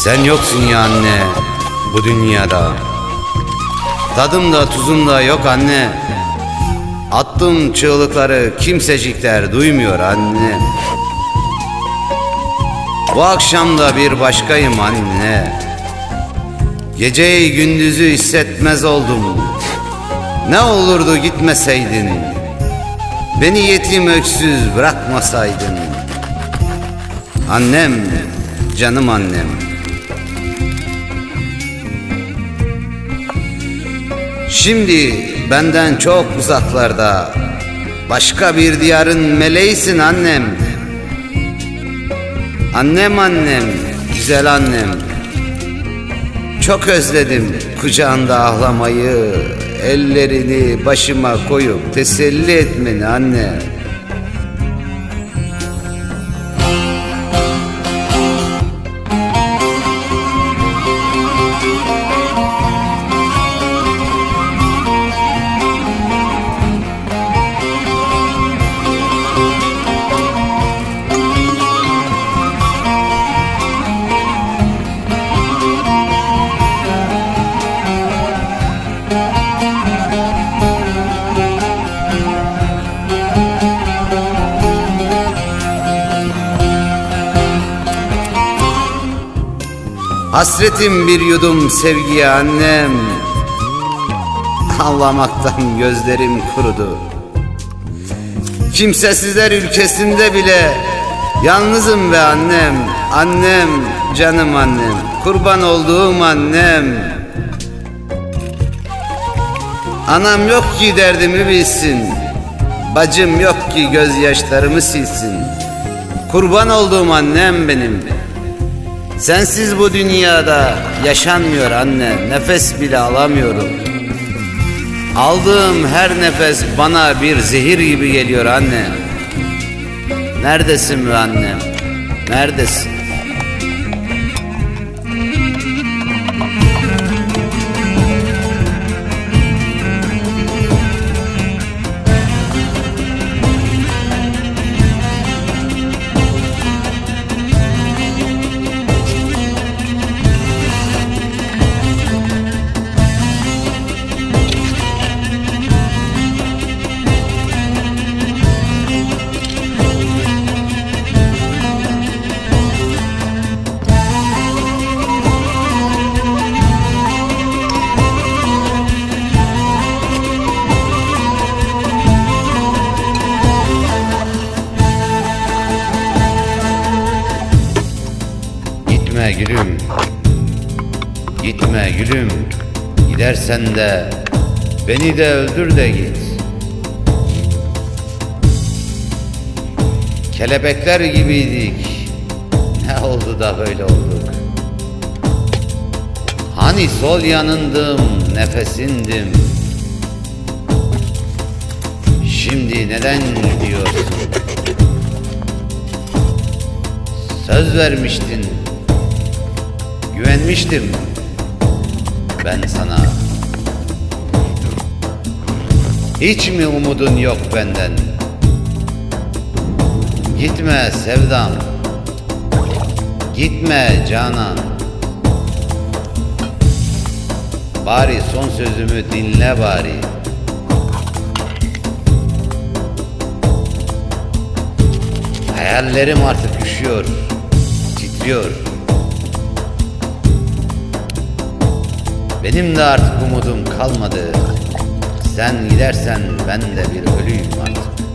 Sen yoksun ya anne bu dünyada. Tadım da tuzum da yok anne. Attığım çığlıkları kimsecikler duymuyor anne. Bu akşam da bir başkayım anne. Geceyi gündüzü hissetmez oldum. Ne olurdu gitmeseydin. Beni yetim öksüz bırakmasaydın. Annem, canım annem. Şimdi benden çok uzaklarda başka bir diyarın meleğisin annem. Annem annem, güzel annem. Çok özledim kucağında ağlamayı, ellerini başıma koyup teselli etmeni anne. Hasretim bir yudum sevgiye annem. Ağlamaktan gözlerim kurudu. Kimsesizler ülkesinde bile yalnızım be annem. Annem, canım annem. Kurban olduğum annem. Anam yok ki derdimi bilsin. Bacım yok ki gözyaşlarımı silsin. Kurban olduğum annem benim. Sensiz bu dünyada yaşanmıyor anne. Nefes bile alamıyorum. Aldığım her nefes bana bir zehir gibi geliyor anne. Neredesin be annem? Neredesin? Gitme gülüm. Gitme gülüm. Gidersen de beni de öldür de git. Kelebekler gibiydik. Ne oldu da böyle olduk? Hani sol yanındım, nefesindim. Şimdi neden gidiyorsun? Söz vermiştin. Güvenmiştim. Ben sana. Hiç mi umudun yok benden? Gitme sevdam. Gitme canan. Bari son sözümü dinle bari. Hayallerim artık üşüyor, titriyor. Benim de artık umudum kalmadı. Sen gidersen ben de bir ölüyüm artık.